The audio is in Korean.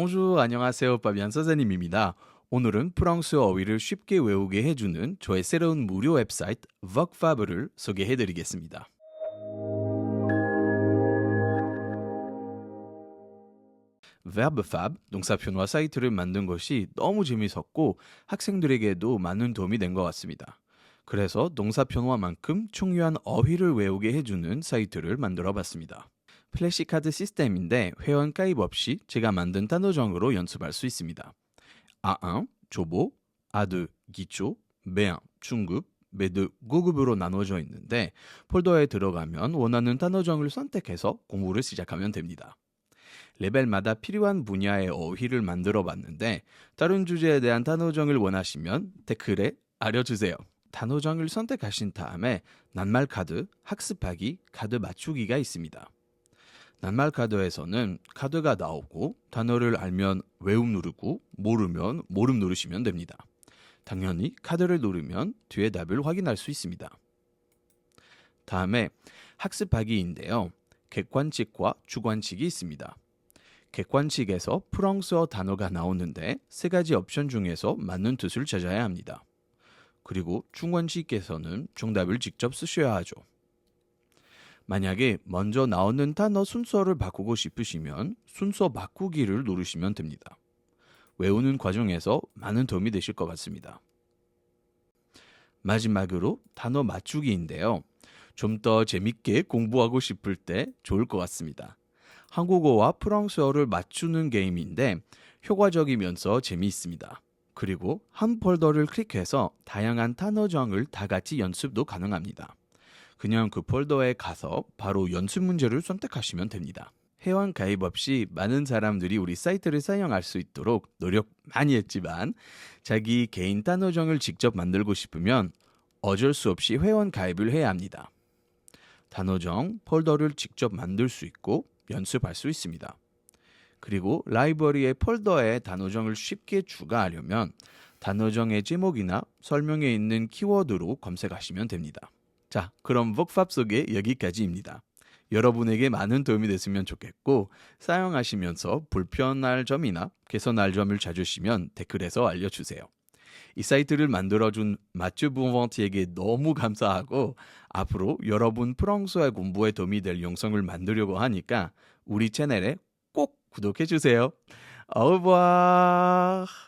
Bonjour, 안녕하세요. 파비안 선생님입니다. 오늘은 프랑스어 어휘를 쉽게 외우게 해주는 저의 새로운 무료 웹사이트 Vocfab를 소개해드리겠습니다. Verbfab, 동사표현화 사이트를 만든 것이 너무 재밌었고 학생들에게도 많은 도움이 된 것 같습니다. 그래서 동사표현화만큼 중요한 어휘를 외우게 해주는 사이트를 만들어 봤습니다. 플래시카드 시스템인데 회원 가입 없이 제가 만든 단어정으로 연습할 수 있습니다. A1, 초보, A2, 기초, B1, 중급, B2, 고급으로 나눠져 있는데 폴더에 들어가면 원하는 단어정을 선택해서 공부를 시작하면 됩니다. 레벨마다 필요한 분야의 어휘를 만들어 봤는데 다른 주제에 대한 단어정을 원하시면 댓글에 알려주세요. 단어정을 선택하신 다음에 낱말 카드, 학습하기, 카드 맞추기가 있습니다. 낱말 카드에서는 카드가 나오고 단어를 알면 외움 누르고 모르면 모름 누르시면 됩니다. 당연히 카드를 누르면 뒤에 답을 확인할 수 있습니다. 다음에 학습하기인데요. 객관칙과 주관칙이 있습니다. 객관칙에서 프랑스어 단어가 나오는데 세 가지 옵션 중에서 맞는 뜻을 찾아야 합니다. 그리고 중관칙에서는 정답을 직접 쓰셔야 하죠. 만약에 먼저 나오는 단어 순서를 바꾸고 싶으시면 순서 바꾸기를 누르시면 됩니다. 외우는 과정에서 많은 도움이 되실 것 같습니다. 마지막으로 단어 맞추기인데요. 좀 더 재밌게 공부하고 싶을 때 좋을 것 같습니다. 한국어와 프랑스어를 맞추는 게임인데 효과적이면서 재미있습니다. 그리고 한 폴더를 클릭해서 다양한 단어정을 다 같이 연습도 가능합니다. 그냥 그 폴더에 가서 바로 연습 문제를 선택하시면 됩니다. 회원 가입 없이 많은 사람들이 우리 사이트를 사용할 수 있도록 노력 많이 했지만 자기 개인 단어정을 직접 만들고 싶으면 어쩔 수 없이 회원 가입을 해야 합니다. 단어정 폴더를 직접 만들 수 있고 연습할 수 있습니다. 그리고 라이브러리의 폴더에 단어정을 쉽게 추가하려면 단어정의 제목이나 설명에 있는 키워드로 검색하시면 됩니다. 자, 그럼 복팝 속의 여기까지입니다. 여러분에게 많은 도움이 됐으면 좋겠고 사용하시면서 불편할 점이나 개선할 점을 찾으시면 댓글에서 알려주세요. 이 사이트를 만들어준 마튜 부von티에게 너무 감사하고 앞으로 여러분 프랑스어 공부에 도움이 될 영상을 만들려고 하니까 우리 채널에 꼭 구독해 주세요. au revoir.